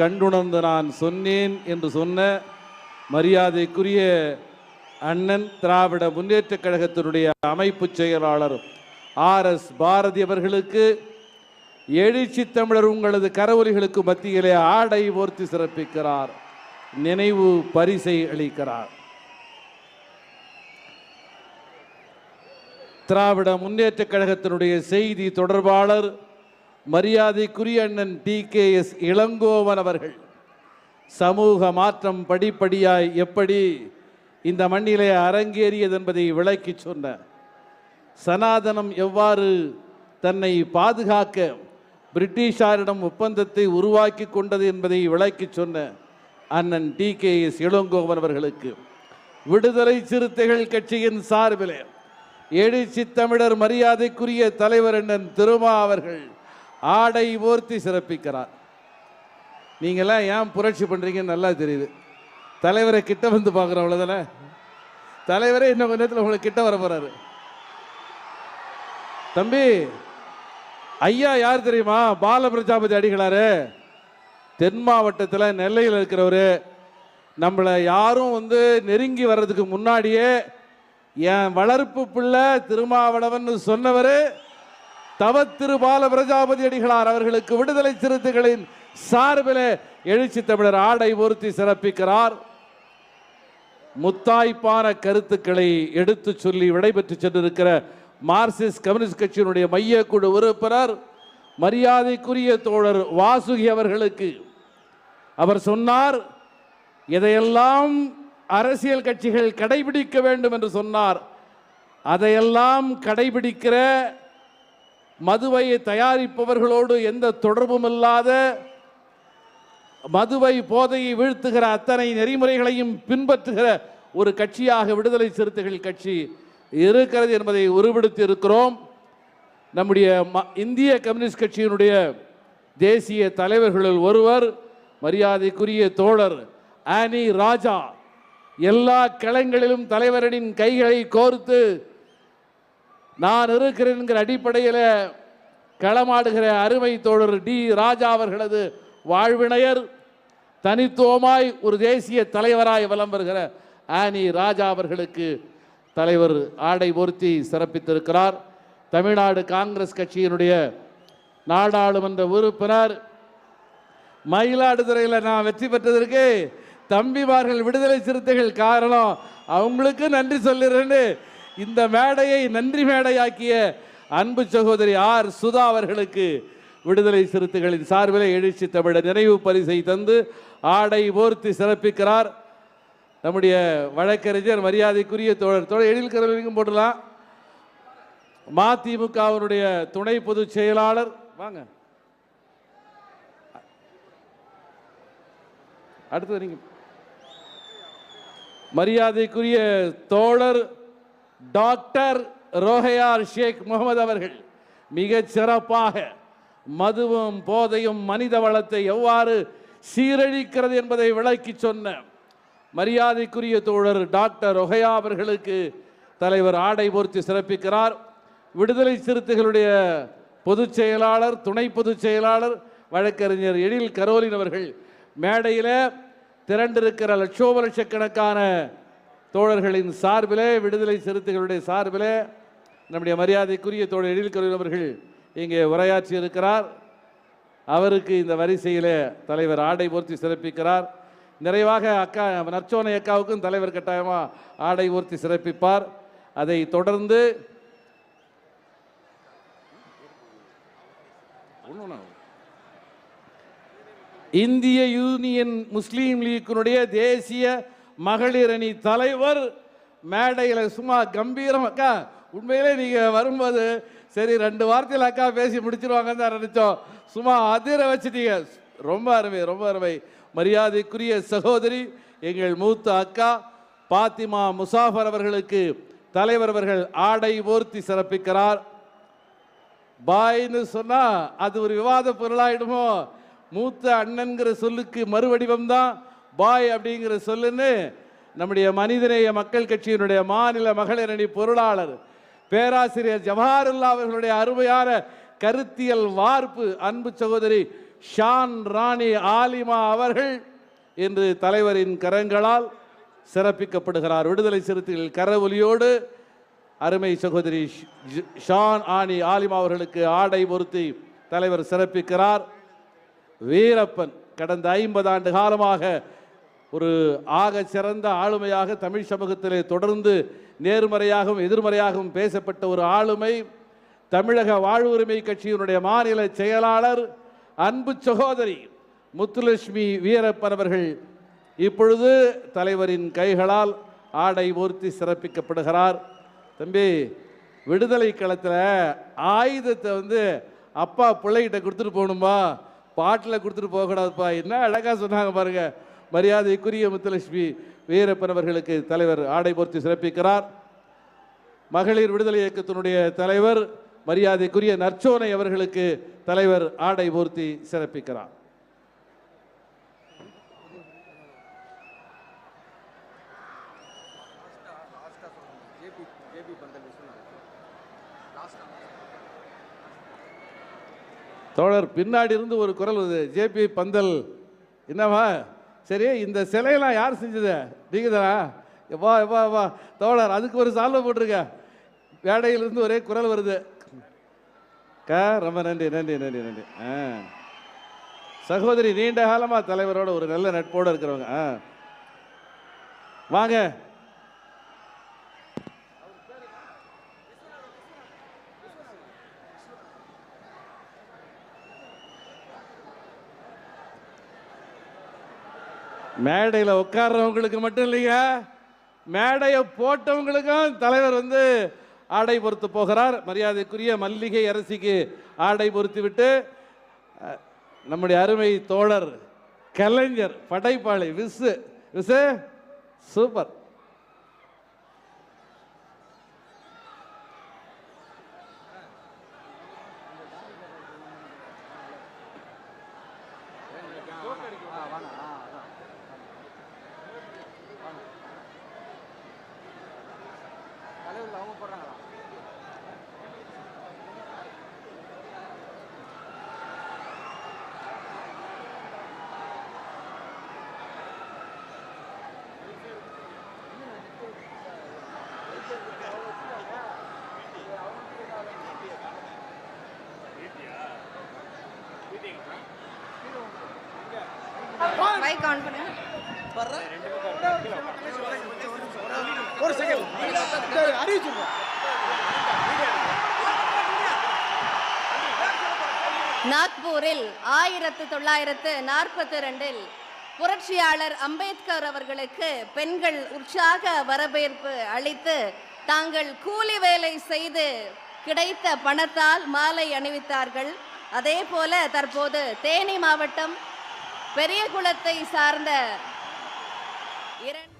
கண்டுணர்ந்து நான் சொன்னேன் என்று சொன்ன மரியாதைக்குரிய அண்ணன் திராவிட முன்னேற்றக் கழகத்தினுடைய அமைப்பு செயலாளர் ஆர் எஸ் பாரதி அவர்களுக்கு எழுச்சி தமிழர் உங்களது கரவொலிகளுக்கு மத்தியிலே ஆடை ஓர்த்தி சிறப்பிக்கிறார் நினைவு பரிசை அளிக்கிறார். திராவிட முன்னேற்றக் கழகத்தினுடைய செய்தி தொடர்பாளர் மரியாதைக்குரிய அண்ணன் டி கே எஸ் இளங்கோவன் அவர்கள் சமூக மாற்றம் படிப்படியாய் எப்படி இந்த மண்ணிலே அரங்கேறியது என்பதை விளக்கி சொன்ன சனாதனம் எவ்வாறு தன்னை பாதுகாக்க பிரிட்டிஷாரிடம் ஒப்பந்தத்தை உருவாக்கி கொண்டது என்பதை விளக்கி சொன்ன அண்ணன் டி கே எஸ் இளங்கோவன் அவர்களுக்கு. விடுதலை சிறுத்தைகள் கட்சியின் சார்பிலே எழுச்சி தமிழர் மரியாதைக்குரிய தலைவர் அண்ணன் திருமா அவர்கள் ஆடை போர்த்தி சிறப்பிக்கிறார். நீங்களாம் ஏன் புரட்சி பண்ணுறீங்கன்னு நல்லா தெரியுது. தலைவரை கிட்ட வந்து பார்க்குறோம் அவ்வளோதானே தலைவரே இன்னும் கொஞ்ச நேரத்தில் உங்களுக்கு கிட்ட வர போகிறாரு தம்பி ஐயா யார் தெரியுமா? பால பிரஜாபதி அடிகளாரு. தென் மாவட்டத்தில் நெல்லையில் இருக்கிறவர். நம்மளை யாரும் வந்து நெருங்கி வர்றதுக்கு முன்னாடியே என் வளர்ப்பு பிள்ளை திருமாவளவன் சொன்னவர் தவ திரு பால பிரஜாபதி அடிகளார் அவர்களுக்கு விடுதலை சிறுத்தைகளின் சார்பில் எழுச்சி தமிழர் ஆடை பொருத்தி சிறப்பிக்கிறார். முத்தாய்ப்பான கருத்துக்களை எடுத்து சொல்லி விடைபெற்று சென்றிருக்கிற மார்க்சிஸ்ட் கம்யூனிஸ்ட் கட்சியினுடைய மையக்குழு உறுப்பினர் மரியாதைக்குரிய தோழர் வாசுகி அவர்களுக்கு அவர் சொன்னார் இதையெல்லாம் அரசியல் கட்சிகள் கடைபிடிக்க வேண்டும் என்று சொன்னார். அதையெல்லாம் கடைபிடிக்கிற மதுவை தயாரிப்பவர்களோடு எந்த தொடர்பும் இல்லாத மதுவை போதையை வீழ்த்துகிற அத்தனை நெறிமுறைகளையும் பின்பற்றுகிற ஒரு கட்சியாக விடுதலை சிறுத்தைகள் கட்சி இருக்கிறது என்பதை உருவெடுத்து இருக்கிறோம். நம்முடைய ம- இந்திய கம்யூனிஸ்ட் கட்சியினுடைய தேசிய தலைவர்களில் ஒருவர் மரியாதைக்குரிய தோழர் ஆனி ராஜா எல்லா களங்களிலும் தலைவரின் கைகளை கோர்த்து நான் இருக்கிறேன் என்கிற அடிப்படையில் களமாடுகிற அருமை தோழர் டி ராஜா அவர்களது வாழ்வினையர் தனித்துவமாய் ஒரு தேசிய தலைவராய் வலம் வருகிற ஆனி ராஜா அவர்களுக்கு தலைவர் ஆடை பொருத்தி சிறப்பித்திருக்கிறார். தமிழ்நாடு காங்கிரஸ் கட்சியினுடைய நாடாளுமன்ற உறுப்பினர் மயிலாடுதுறையில் நான் வெற்றி பெற்றதற்கு தம்பிமார்கள் விடுதலை சிறுத்தைகள் காரணம். அவங்களுக்கு நன்றி சொல்லுறேன்னு இந்த மேடையை நன்றி மேடையாக்கிய அன்பு சகோதரி ஆர் சுதா அவர்களுக்கு விடுதலை சிறுத்தைகளின் சார்பில் எழுச்சி தமிழர் நினைவு பரிசை தந்து ஆடை போர்த்தி சிறப்பிக்கிறார். நம்முடைய வழக்கறிஞர் மரியாதைக்குரிய தோழர் தோழர் எழில் கரவலிங்கம் போடலாம் மதிமுகவினுடைய துணை பொதுச் செயலாளர் வாங்க. அடுத்தது நீங்க. மரியாதைக்குரிய தோழர் டாக்டர் ரோஹையார் ஷேக் முகமது அவர்கள் மிகச் சிறப்பாக மதுவும் போதையும் மனித வளத்தை எவ்வாறு சீரழிக்கிறது என்பதை விளக்கி சொன்ன மரியாதைக்குரிய தோழர் டாக்டர் ரொஹையா அவர்களுக்கு தலைவர் ஆடை பொருத்தி சிறப்பிக்கிறார். விடுதலை சிறுத்தைகளுடைய பொதுச் செயலாளர் துணை பொதுச் செயலாளர் வழக்கறிஞர் எழில் கரோலின் அவர்கள் மேடையில் திரண்டிருக்கிற லட்சோப லட்சக்கணக்கான தோழர்களின் சார்பிலே விடுதலை சிறுத்தைகளுடைய சார்பிலே நம்முடைய மரியாதைக்குரிய தோழர் எழில் அவர்கள் இங்கே உரையாற்றி இருக்கிறார். அவருக்கு இந்த வரிசையிலே தலைவர் ஆடை போர்த்தி சிறப்பிக்கிறார். நிறைவாக அக்கா நற்சோனை அக்காவுக்கும் தலைவர் கட்டாயமாக ஆடை ஊர்த்தி சிறப்பிப்பார். அதை தொடர்ந்து இந்திய யூனியன் முஸ்லீம் லீக்கினுடைய தேசிய மகளிர் அணி தலைவர் மேடையில் சும்மா கம்பீரம் அக்கா உண்மையிலே நீங்கள் வரும்போது சரி ரெண்டு வார்த்தையில் அக்கா பேசி முடிச்சிருவாங்கன்னு தான் நினச்சோம். சும்மா அதிர வச்சுட்டீங்க. ரொம்ப அருமை ரொம்ப அருமை. மரியாதைக்குரிய சகோதரி எங்கள் மூத்த அக்கா பாத்திமா முசாஃபர் அவர்களுக்கு தலைவர் அவர்கள் ஆடை போர்த்தி சிறப்பிக்கிறார். பாய்னு சொன்னால் அது ஒரு விவாத பொருளாயிடுமோ? மூத்த அண்ணன்கிற சொல்லுக்கு மறுவடிவம் தான். பாய் அப்படிங்கிற சொல்லுன்னு நம்முடைய மனிதநேய மக்கள் கட்சியினுடைய மாநில மகளிர் அணி பொருளாளர் பேராசிரியர் ஜவஹர்லா அவர்களுடைய அருமையான கருத்தியல் வார்ப்பு அன்பு சகோதரி ஷான் ராணி ஆலிமா அவர்கள் இன்று தலைவரின் கரங்களால் சிறப்பிக்கப்படுகிறார். விடுதலை சிறுத்தைகள் கரவொலியோடு அருமை சகோதரி ஷான் ஆனி ஆலிமா அவர்களுக்கு ஆடை பொருத்தி தலைவர் சிறப்பிக்கிறார். வீரப்பன் கடந்த ஐம்பது ஆண்டு காலமாக ஒரு ஆக சிறந்த ஆளுமையாக தமிழ் சமூகத்திலே தொடர்ந்து நேர்மறையாகவும் எதிர்மறையாகவும் பேசப்பட்ட ஒரு ஆளுமை தமிழக வாழ்வுரிமை கட்சியினுடைய மாநில செயலாளர் அன்பு சகோதரி முத்துலட்சுமி வீரப்பன் அவர்கள் இப்பொழுது தலைவரின் கைகளால் ஆடை ஊர்த்தி சிறப்பிக்கப்படுகிறார். தம்பி விடுதலை களத்தில் ஆயுதத்தை வந்து அப்பா பிள்ளைகிட்ட கொடுத்துட்டு போகணுமா பாட்டில் கொடுத்துட்டு போகக்கூடாதுப்பா. என்ன அழகாக சொன்னாங்க பாருங்க. மரியாதைக்குரிய முத்துலட்சுமி வீரப்பன் அவர்களுக்கு தலைவர் ஆடை போர்த்தி சிறப்பிக்கிறார். மகளிர் விடுதலை இயக்கத்தினுடைய தலைவர் மரியாதைக்குரிய நற்சோனை அவர்களுக்கு தலைவர் ஆடை போர்த்தி சிறப்பிக்கிறார். தோழர் பின்னாடி இருந்து ஒரு குரல் வருது. ஜேபி பந்தல் என்னவா சரி இந்த சிலையெல்லாம் யார் செஞ்சது? நீங்கள் தானா வா வா வா. தோழர் அதுக்கு ஒரு சால்வை போட்டிருக்க. வேடையிலிருந்து ஒரே குரல் வருது. கா ரொம்ப நன்றி நன்றி நன்றி நன்றி. ஆ. சகோதரி நீண்ட காலமாக தலைவரோட ஒரு நல்ல நட்போடு இருக்கிறவங்க. ஆ. வாங்க. மேடையில் உட்கார்றவங்களுக்கு மட்டும் இல்லைங்க. மேடையை போட்டவங்களுக்கும் தலைவர் வந்து ஆடை பொறுத்து போகிறார். மரியாதைக்குரிய மல்லிகை அரசிக்கு ஆடை பொறுத்து விட்டு நம்முடைய அருமை தோழர் கலைஞர் படைப்பாளி Visu Visu super. Mic on பண்ணுங்க. ஒரு செகண்ட் அறிவிச்சிருக்கோம் நாக்பூரில் ஆயிரத்து தொள்ளாயிரத்து நாற்பத்தி ரெண்டில் புரட்சியாளர் அம்பேத்கர் அவர்களுக்கு பெண்கள் உற்சாக வரவேற்பு அளித்து தாங்கள் கூலி வேலை செய்து கிடைத்த பணத்தால் மாலை அணிவித்தார்கள். அதே போல தற்போது தேனி மாவட்டம் பெரிய குளத்தை சார்ந்த இரண்டு